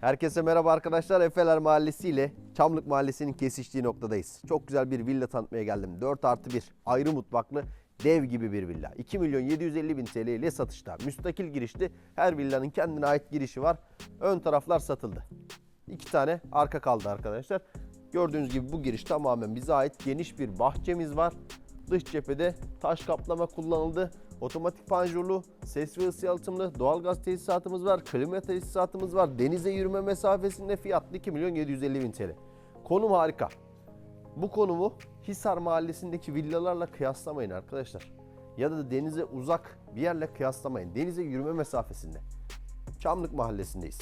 Herkese merhaba arkadaşlar. Efeler Mahallesi ile Çamlık Mahallesi'nin kesiştiği noktadayız. Çok güzel bir villa tanıtmaya geldim. 4 artı 1 ayrı mutfaklı dev gibi bir villa. 2 milyon 750 bin TL ile satışta. Müstakil girişli her villanın kendine ait girişi var. Ön taraflar satıldı. İki tane arka kaldı arkadaşlar. Gördüğünüz gibi bu giriş tamamen bize ait geniş bir bahçemiz var. Dış cephede taş kaplama kullanıldı. Otomatik panjurlu, ses ve ısı yalıtımlı doğalgaz tesisatımız var. Klima tesisatımız var. Denize yürüme mesafesinde fiyatlı 2 milyon 750 bin TL. Konum harika. Bu konumu Hisar Mahallesi'ndeki villalarla kıyaslamayın arkadaşlar. Ya da denize uzak bir yerle kıyaslamayın. Denize yürüme mesafesinde. Çamlık Mahallesi'ndeyiz.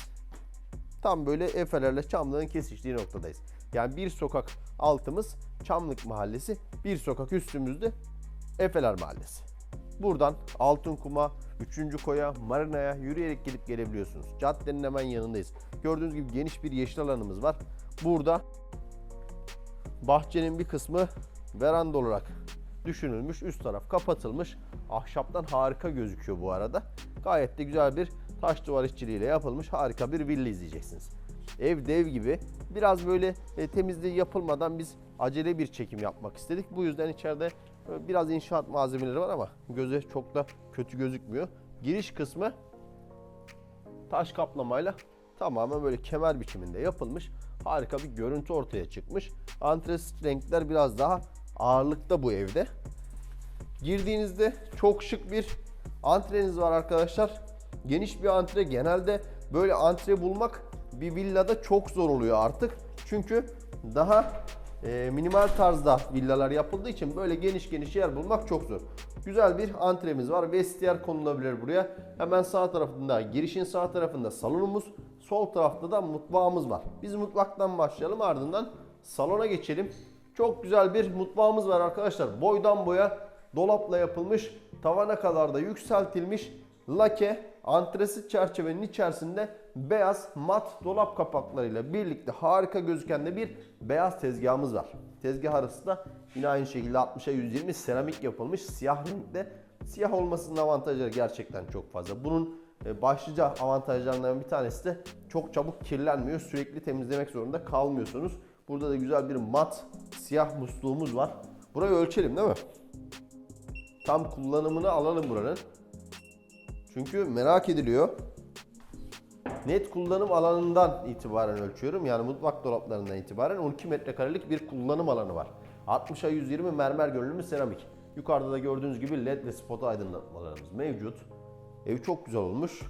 Tam böyle Efeler'le Çamlık'ın kesiştiği noktadayız. Yani bir sokak altımız Çamlık Mahallesi, bir sokak üstümüzde Efeler Mahallesi. Buradan Altınkum'a, 3. Koya, Marina'ya yürüyerek gidip gelebiliyorsunuz. Caddenin hemen yanındayız. Gördüğünüz gibi geniş bir yeşil alanımız var. Burada bahçenin bir kısmı veranda olarak düşünülmüş. Üst taraf kapatılmış. Ahşaptan harika gözüküyor bu arada. Gayet de güzel bir taş duvar işçiliğiyle yapılmış harika bir villa izleyeceksiniz. Ev dev gibi. Biraz böyle e, temizliği yapılmadan biz acele bir çekim yapmak istedik. Bu yüzden içeride e, biraz inşaat malzemeleri var ama göze çok da kötü gözükmüyor. Giriş kısmı taş kaplamayla tamamen böyle kemer biçiminde yapılmış. Harika bir görüntü ortaya çıkmış. Antresit renkler biraz daha ağırlıkta bu evde. Girdiğinizde çok şık bir antreniz var arkadaşlar. Geniş bir antre. Genelde böyle antre bulmak bir villada çok zor oluyor artık. Çünkü daha e, minimal tarzda villalar yapıldığı için böyle geniş geniş yer bulmak çok zor. Güzel bir antremiz var. Vestiyer konulabilir buraya. Hemen sağ tarafında, girişin sağ tarafında salonumuz. Sol tarafta da mutfağımız var. Biz mutfaktan başlayalım ardından salona geçelim. Çok güzel bir mutfağımız var arkadaşlar. Boydan boya dolapla yapılmış. Tavana kadar da yükseltilmiş. Lake antresit çerçevenin içerisinde beyaz mat dolap kapaklarıyla birlikte harika gözüken de bir beyaz tezgahımız var. Tezgah arası da yine aynı şekilde 60'a 120 seramik yapılmış siyah renkte. Siyah olmasının avantajları gerçekten çok fazla. Bunun e, başlıca avantajlarından bir tanesi de çok çabuk kirlenmiyor. Sürekli temizlemek zorunda kalmıyorsunuz. Burada da güzel bir mat siyah musluğumuz var. Burayı ölçelim değil mi? Tam kullanımını alalım buranın. Çünkü merak ediliyor. Net kullanım alanından itibaren ölçüyorum. Yani mutfak dolaplarından itibaren 12 metrekarelik bir kullanım alanı var. 60'a 120 mermer görünümlü seramik. Yukarıda da gördüğünüz gibi led ve spot aydınlatmalarımız mevcut. Ev çok güzel olmuş.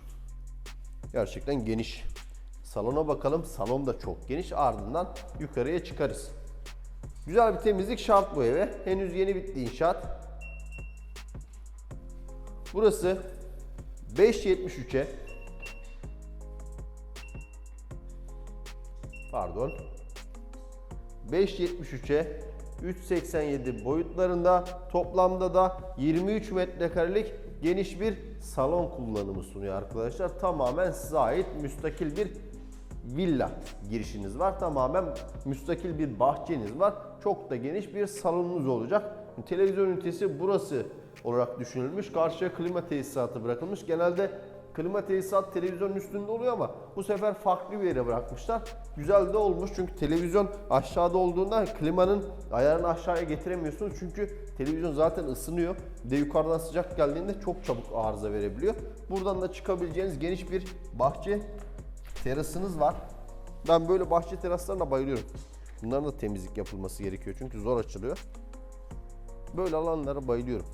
Gerçekten geniş. Salona bakalım. Salon da çok geniş. Ardından yukarıya çıkarız. Güzel bir temizlik şart bu eve. Henüz yeni bitti inşaat. Burası 5.73'e pardon 5.73'e 3.87 boyutlarında toplamda da 23 metrekarelik geniş bir salon kullanımı sunuyor arkadaşlar. Tamamen size ait müstakil bir villa girişiniz var. Tamamen müstakil bir bahçeniz var. Çok da geniş bir salonunuz olacak. Televizyon ünitesi burası olarak düşünülmüş. Karşıya klima tesisatı bırakılmış. Genelde klima tesisat televizyonun üstünde oluyor ama bu sefer farklı bir yere bırakmışlar. Güzel de olmuş çünkü televizyon aşağıda olduğunda klimanın ayarını aşağıya getiremiyorsunuz. Çünkü televizyon zaten ısınıyor. Bir De yukarıdan sıcak geldiğinde çok çabuk arıza verebiliyor. Buradan da çıkabileceğiniz geniş bir bahçe terasınız var. Ben böyle bahçe teraslarına bayılıyorum. Bunların da temizlik yapılması gerekiyor çünkü zor açılıyor. Böyle alanlara bayılıyorum.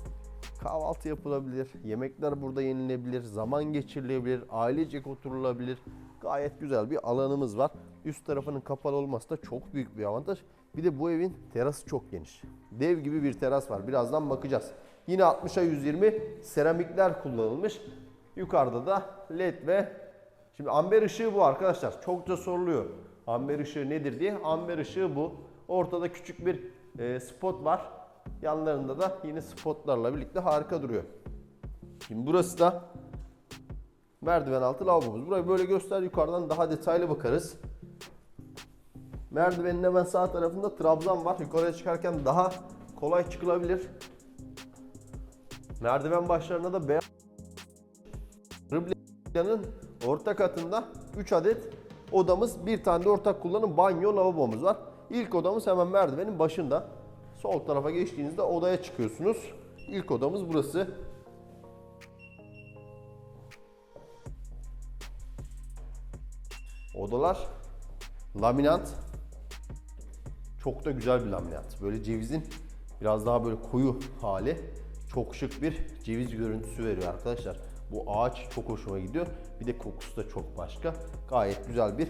Kahvaltı yapılabilir, yemekler burada yenilebilir, zaman geçirilebilir, ailecek oturulabilir. Gayet güzel bir alanımız var. Üst tarafının kapalı olması da çok büyük bir avantaj. Bir de bu evin terası çok geniş. Dev gibi bir teras var. Birazdan bakacağız. Yine 60'a 120 seramikler kullanılmış. Yukarıda da led ve şimdi amber ışığı bu arkadaşlar. Çokça soruluyor. Amber ışığı nedir diye. Amber ışığı bu. Ortada küçük bir e, spot var. Yanlarında da yine spotlarla birlikte harika duruyor. Şimdi burası da merdiven altı lavabomuz. Burayı böyle göster yukarıdan daha detaylı bakarız. Merdivenin hemen sağ tarafında trabzan var. Yukarıya çıkarken daha kolay çıkılabilir. Merdiven başlarına da beyaz Rıbleyanın orta katında 3 adet odamız, bir tane de ortak kullanım banyo lavabomuz var. İlk odamız hemen merdivenin başında. Sol tarafa geçtiğinizde odaya çıkıyorsunuz. İlk odamız burası. Odalar laminat. Çok da güzel bir laminat. Böyle cevizin biraz daha böyle koyu hali. Çok şık bir ceviz görüntüsü veriyor arkadaşlar. Bu ağaç çok hoşuma gidiyor. Bir de kokusu da çok başka. Gayet güzel bir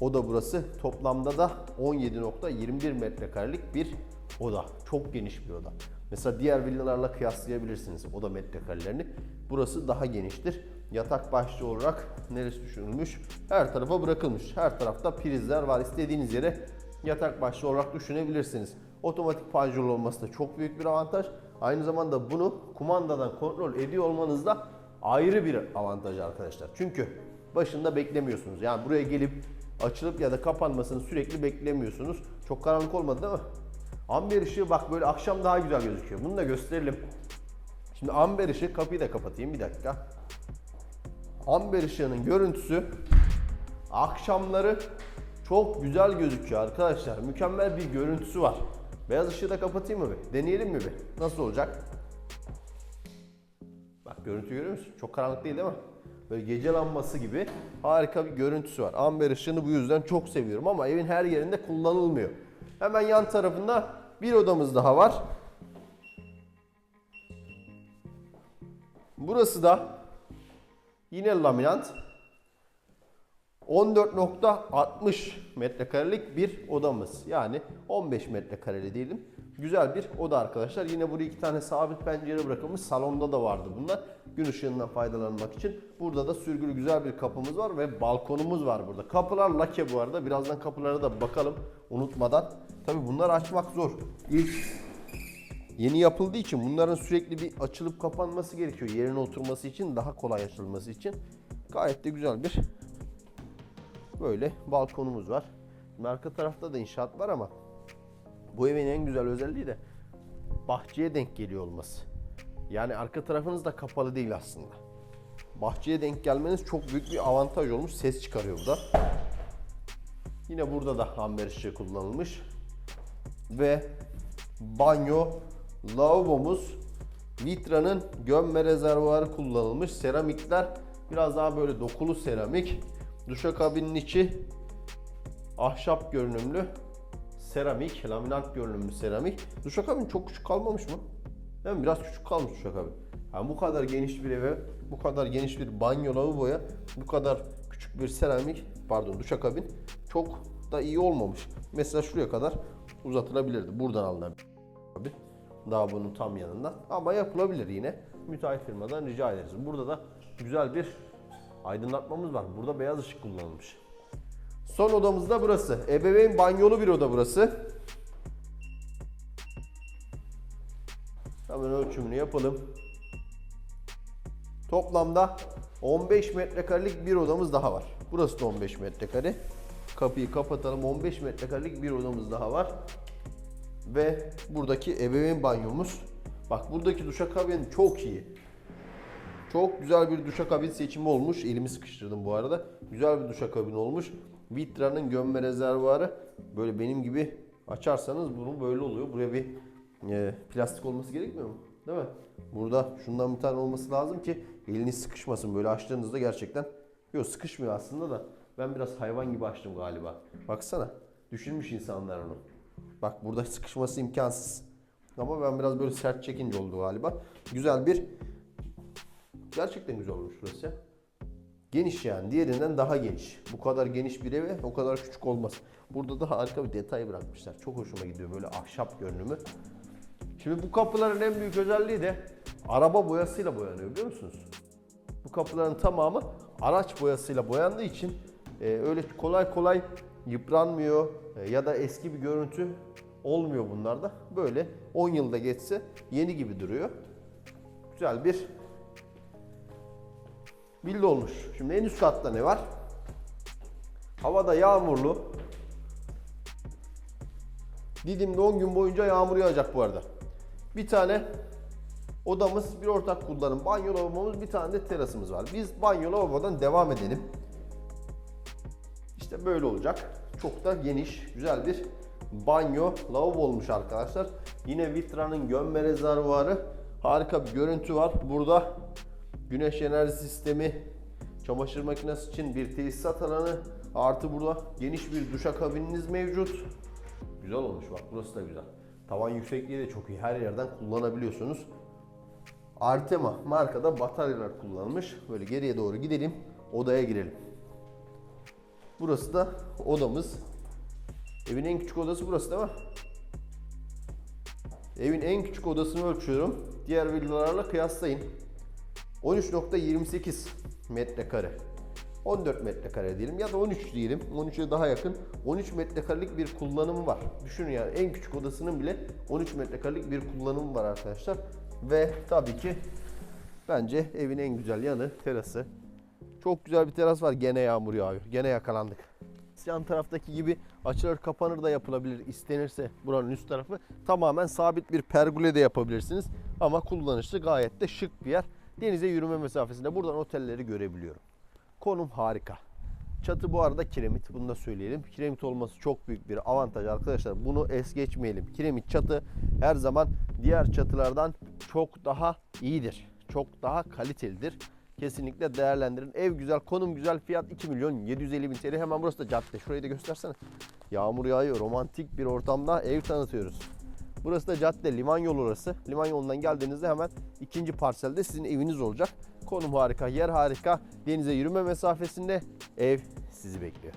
oda burası. Toplamda da 17.21 metrekarelik bir oda. Çok geniş bir oda. Mesela diğer villalarla kıyaslayabilirsiniz oda metrekarelerini. Burası daha geniştir. Yatak başlığı olarak neresi düşünülmüş? Her tarafa bırakılmış. Her tarafta prizler var. İstediğiniz yere yatak başlığı olarak düşünebilirsiniz. Otomatik panjurlu olması da çok büyük bir avantaj. Aynı zamanda bunu kumandadan kontrol ediyor olmanız da ayrı bir avantaj arkadaşlar. Çünkü başında beklemiyorsunuz. Yani buraya gelip açılıp ya da kapanmasını sürekli beklemiyorsunuz. Çok karanlık olmadı değil mi? Amber ışığı bak böyle akşam daha güzel gözüküyor. Bunu da gösterelim. Şimdi amber ışığı kapıyı da kapatayım bir dakika. Amber ışığının görüntüsü akşamları çok güzel gözüküyor arkadaşlar. Mükemmel bir görüntüsü var. Beyaz ışığı da kapatayım mı bir? Deneyelim mi bir? Nasıl olacak? Bak görüntü görüyor musun? Çok karanlık değil değil mi? Böyle gece lambası gibi harika bir görüntüsü var. Amber ışığını bu yüzden çok seviyorum ama evin her yerinde kullanılmıyor. Hemen yan tarafında bir odamız daha var. Burası da yine laminat. 14.60 metrekarelik bir odamız. Yani 15 metrekareli diyelim. Güzel bir oda arkadaşlar. Yine buraya iki tane sabit pencere bırakılmış. Salonda da vardı bunlar. Gün ışığından faydalanmak için. Burada da sürgülü güzel bir kapımız var ve balkonumuz var burada. Kapılar lake bu arada. Birazdan kapılara da bakalım unutmadan. Tabi bunları açmak zor. İlk Yeni yapıldığı için bunların sürekli bir açılıp kapanması gerekiyor. Yerine oturması için, daha kolay açılması için. Gayet de güzel bir böyle balkonumuz var. Şimdi arka tarafta da inşaat var ama bu evin en güzel özelliği de bahçeye denk geliyor olması. Yani arka tarafınız da kapalı değil aslında. Bahçeye denk gelmeniz çok büyük bir avantaj olmuş. Ses çıkarıyor bu da. Yine burada da amber ışığı kullanılmış. Ve banyo lavabomuz Vitra'nın gömme rezervuarı kullanılmış. Seramikler biraz daha böyle dokulu seramik. Duşakabinin içi ahşap görünümlü seramik, laminat görünümlü seramik. Duşakabin çok küçük kalmamış mı? Değil mi? Biraz küçük kalmış duşakabin. Yani bu kadar geniş bir eve, bu kadar geniş bir banyo lavaboya, bu kadar küçük bir seramik, pardon duşakabin çok da iyi olmamış. Mesela şuraya kadar uzatılabilirdi. Buradan alınabilir. Daha bunun tam yanında. Ama yapılabilir yine. Müteahhit firmadan rica ederiz. Burada da güzel bir aydınlatmamız var. Burada beyaz ışık kullanılmış. Son odamız da burası. Ebeveyn banyolu bir oda burası. Hemen ölçümünü yapalım. Toplamda 15 metrekarelik bir odamız daha var. Burası da 15 metrekare. Kapıyı kapatalım. 15 metrekarelik bir odamız daha var. Ve buradaki ebeveyn banyomuz. Bak buradaki duşakabin çok iyi. Çok güzel bir duşakabin seçimi olmuş. Elimi sıkıştırdım bu arada. Güzel bir duşakabin olmuş. Vitra'nın gömme rezervuarı. Böyle benim gibi açarsanız bunun böyle oluyor. Buraya bir e, plastik olması gerekmiyor mu? Değil mi? Burada şundan bir tane olması lazım ki eliniz sıkışmasın. Böyle açtığınızda gerçekten yok sıkışmıyor aslında da ben biraz hayvan gibi açtım galiba. Baksana. Düşünmüş insanlar onu. Bak burada sıkışması imkansız. Ama ben biraz böyle sert çekince oldu galiba. Güzel bir Gerçekten güzel olmuş burası. Geniş yani. Diğerinden daha geniş. Bu kadar geniş bir eve o kadar küçük olmaz. Burada da harika bir detay bırakmışlar. Çok hoşuma gidiyor böyle ahşap görünümü. Şimdi bu kapıların en büyük özelliği de araba boyasıyla boyanıyor biliyor musunuz? Bu kapıların tamamı araç boyasıyla boyandığı için e, öyle kolay kolay yıpranmıyor e, ya da eski bir görüntü olmuyor bunlarda. Böyle 10 yılda geçse yeni gibi duruyor. Güzel bir villa olmuş. Şimdi en üst katta ne var? Havada yağmurlu. Didim'de 10 gün boyunca yağmur yağacak bu arada. Bir tane odamız, bir ortak kullanım banyo lavabomuz, bir tane de terasımız var. Biz banyo lavabodan devam edelim. İşte böyle olacak. Çok da geniş, güzel bir banyo, lavabo olmuş arkadaşlar. Yine Vitra'nın gömme rezervuarı. Harika bir görüntü var. Burada güneş enerji sistemi, çamaşır makinesi için bir tesisat alanı. Artı burada geniş bir duşakabininiz mevcut. Güzel olmuş bak burası da güzel. Tavan yüksekliği de çok iyi. Her yerden kullanabiliyorsunuz. Artema markada bataryalar kullanılmış. Böyle geriye doğru gidelim. Odaya girelim. Burası da odamız. Evin en küçük odası burası değil mi? Evin en küçük odasını ölçüyorum. Diğer villalarla kıyaslayın. 13.28 metrekare. 14 metrekare diyelim ya da 13 diyelim. 13'e daha yakın. 13 metrekarelik bir kullanımı var. Düşünün yani en küçük odasının bile 13 metrekarelik bir kullanımı var arkadaşlar. Ve tabii ki bence evin en güzel yanı terası. Çok güzel bir teras var. Gene yağmur yağıyor. Gene yakalandık. Yan taraftaki gibi açılır kapanır da yapılabilir istenirse buranın üst tarafı. Tamamen sabit bir pergole de yapabilirsiniz. Ama kullanışlı gayet de şık bir yer. Denize yürüme mesafesinde buradan otelleri görebiliyorum. Konum harika. Çatı bu arada kiremit. Bunu da söyleyelim. Kiremit olması çok büyük bir avantaj arkadaşlar. Bunu es geçmeyelim. Kiremit çatı her zaman diğer çatılardan çok daha iyidir. Çok daha kalitelidir. Kesinlikle değerlendirin. Ev güzel, konum güzel, fiyat 2 milyon 750 bin TL. Hemen burası da cadde. Şurayı da göstersene. Yağmur yağıyor. Romantik bir ortamda ev tanıtıyoruz. Burası da cadde, liman yolu orası. Liman yolundan geldiğinizde hemen ikinci parselde sizin eviniz olacak. Konum harika, yer harika. Denize yürüme mesafesinde ev sizi bekliyor.